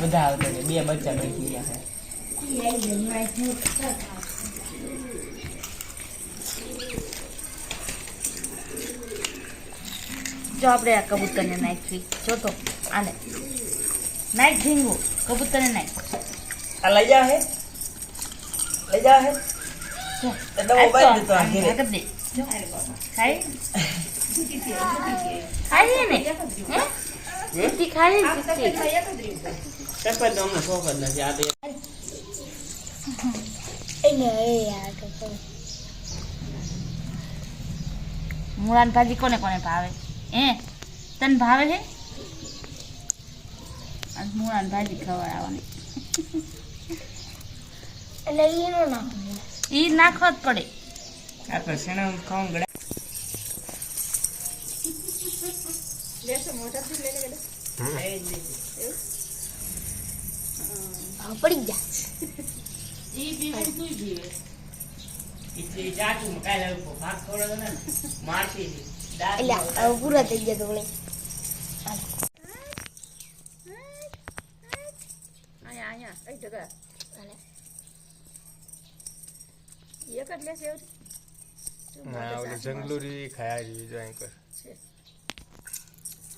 બધા આવતા છે બે બચ્ચા બેસી ગયા છે. જો આપણે આ કબૂતરને નાખી જો તો આને. નાખ ઝીંગુ કબૂતરને નાખ. આ લઈ જા હે. લઈ જા હે. ડબ્બો આ દે. જો. ખાઈ ખાઈ ને હે? ચીટી ખાઈ ચીટી સરપંચ તો અમને શોખ જ નથી આ તો મૂળાની ભાજી કોને કોને ભાવે? એ તને ભાવે છે મૂળાની ભાજી ખવડાવવાની. ઈ નાખવો જ પડે. આ તો શેણા ખાવાનું અને એક જ લેશે એવું ના ઓલી જંગલુરી ખાયા જેવી જો અહીં કર એટલે હાલ હાલ હાલ હા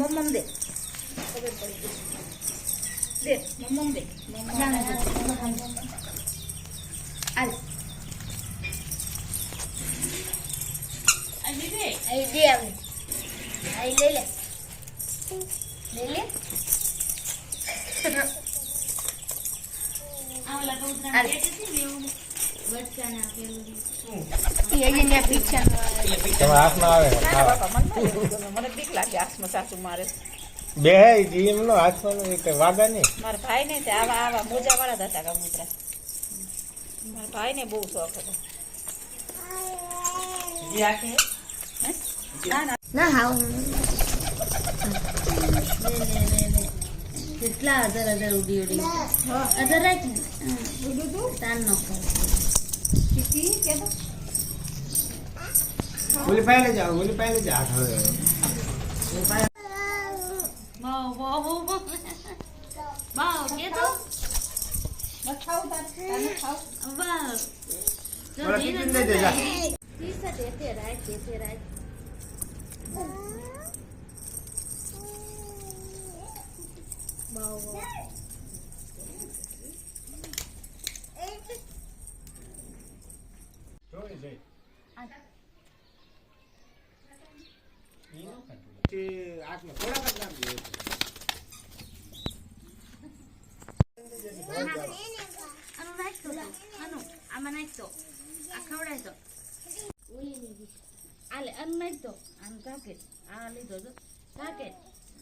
એમ દે દે મમ્મમ દે હાલ અહીં દે આવે અહીં લઈ લે લઈ લે એ હજી ત્યાં પીછાનું આવે. તમારા બે હે જીમ નો હાથમાં વાગા નહીં મારા ભાઈ ને તે આવા આવા મોજા વાળા જ હતા કબૂતરા મારા ભાઈ ને બહુ શોખ હતો. ના ના. ના કેટલા અધર અધર ઉડી ઉડી અધર રાખી તાન નો કે તો? વાવ જો पहले जाओ बोले पहले जा Bầu આનું આમાં નાખ તો આ ખવડાય તો આલે આનું નાખ તો આનું કાકે આ લીધો તો કાકે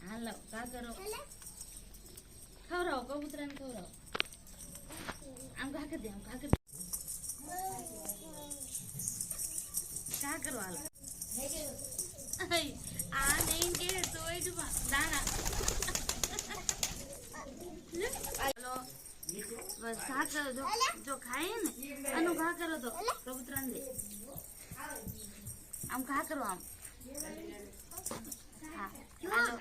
હાલો કાકરો ખવડાવો કબૂતરાને ખવડાવો આમ કાકે દે. આમ કાકે હાલો આય, આ નહીં કે તો એ. જ દાણા બસ ઘા કરો જો જો ખાઈએ ને ઘા કરો તો કબૂતરાને આમ ઘા કરો આમ હા હાલો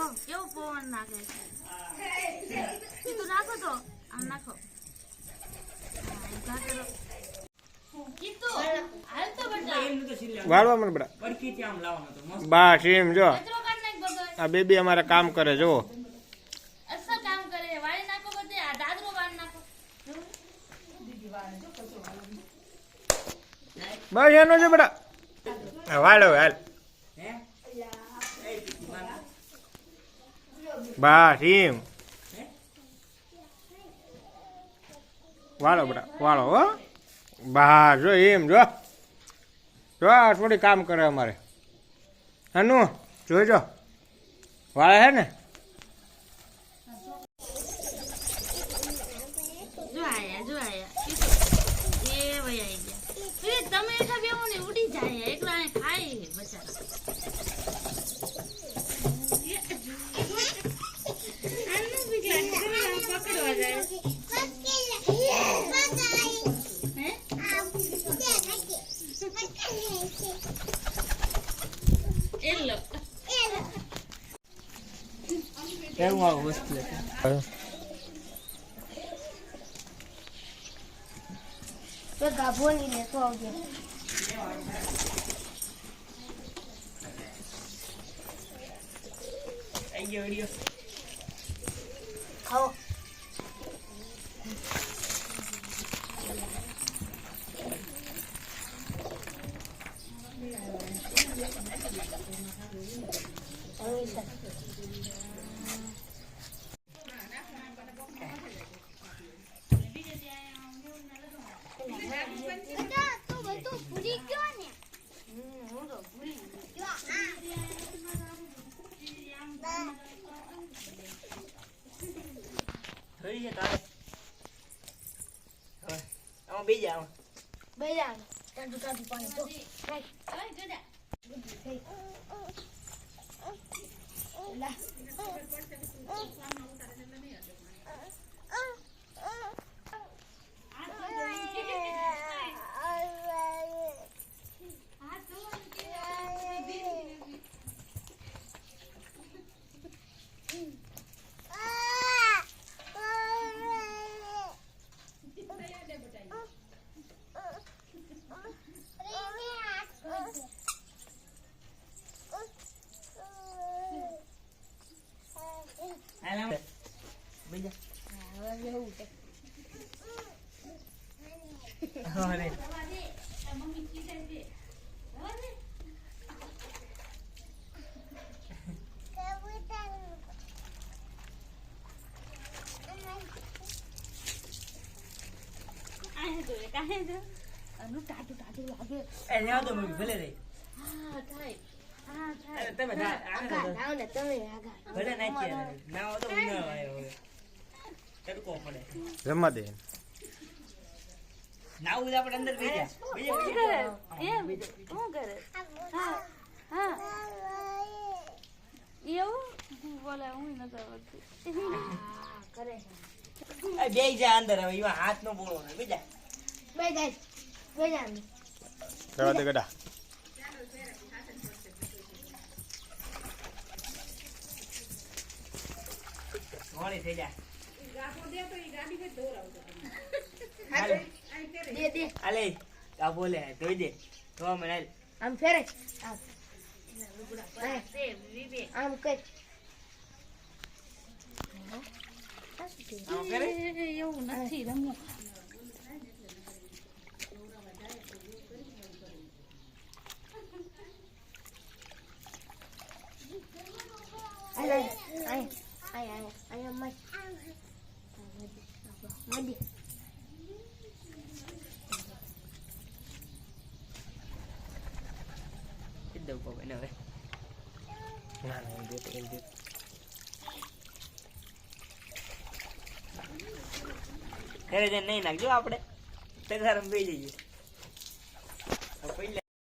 જો કેવો પવન નાખે છે એ નાખો તો આમ નાખો કીધું જો. આ બેબી અમારા કામ કરે જો બસ, એનો છે બડા વાળ, હાલ. બા ટીમ વાળો બરા, વાળો, હો. બા, જો એમ, જો. જો થોડી કામ કરે અમારે. હનુ જોજો વાળે હે ને? એવું આવું વસ્તુ તો ગાભો નહીં લેતો આવજે. ખાઓ થઈ છે તારે હવે આમાં બીજા આમાં બેજા ટાટુ ટાટુ પાણી તો હાલ આયા જો એક આયા જો આનું ટાટુ ટાટુ લાગે. એ ન્યા તો મૂકી ભલે રહી હા થાય. હા થાય. તમે ના આને ને તમે આગા ભલે નાખી ના હોય તો ઉનાળો આવ્યો હવે. તડકો પડે. જમવા દે. ના હોય આપણે અંદર બેસી જા. બીજા શું એમ? શું કરે? હા હા. એવું? બોલે હું નતા આવડતું કરે બેસી જા અંદર હવે એવા હાથ નો બોલો ને બીજા જવા દે ગડા મોડી થઈ જા દે દે આલે આ બોલે ધોઈ દે ધોવા મને. આમ ફેરે તે આમ કરે એવું નથી રમવું આય આય આય આય આય મય મડી કીધું દઉં પપ્પાને હવે ના ના એમ દે તો એમ દે ઘરે જઈને નહીં નાખજો આપણે તે તારે બે જઈએ હવે પહેલા